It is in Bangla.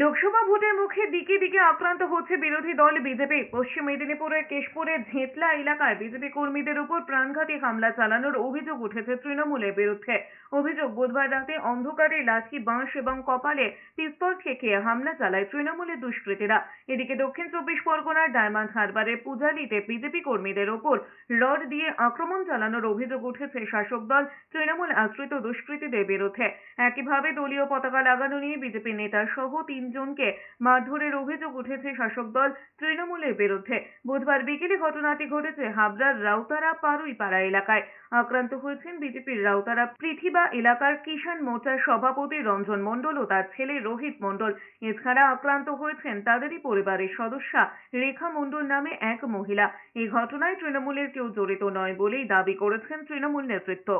লোকসভা ভোটের মুখে দিকে দিকে আক্রান্ত হচ্ছে বিরোধী দল বিজেপি। পশ্চিম মেদিনীপুরের কেশপুরের ঝেঁতলা এলাকায় বিজেপি কর্মীদের উপর প্রাণঘাতী হামলা চালানোর অভিযোগ উঠেছে তৃণমূলের বিরুদ্ধে। অভিযোগ বুধবার রাতে অন্ধকারে লাঠি, বাঁশ এবং কপালে পিস্তল ঠেকিয়ে হামলা চালায় তৃণমূলের দুষ্কৃতীরা। এদিকে দক্ষিণ চব্বিশ পরগনার ডায়মন্ড হারবারের পূজালিতে বিজেপি কর্মীদের ওপর রড দিয়ে আক্রমণ চালানোর অভিযোগ উঠেছে শাসক দল তৃণমূল আশ্রিত দুষ্কৃতীদের বিরুদ্ধে। একইভাবে দলীয় পতাকা লাগানো নিয়ে বিজেপি নেতা সহ তিনজনকে মারধরের অভিযোগ উঠেছে শাসক দল তৃণমূলের বিরুদ্ধে। বুধবার বিকেলে ঘটনাটি ঘটেছে হাবড়ার রাউতারা পাড়া এলাকায়। আক্রান্ত হয়েছেন বিজেপির রাউতারা পৃথিবা এলাকার কিষাণ মোর্চার সভাপতি রঞ্জন মণ্ডল ও তার ছেলে রোহিত মণ্ডল। এছাড়া আক্রান্ত হয়েছেন তাদেরই পরিবারের সদস্যা রেখা মণ্ডল নামে এক মহিলা। এই ঘটনায় তৃণমূলের কেউ জড়িত নয় বলেই দাবি করেছেন তৃণমূল নেতৃত্ব।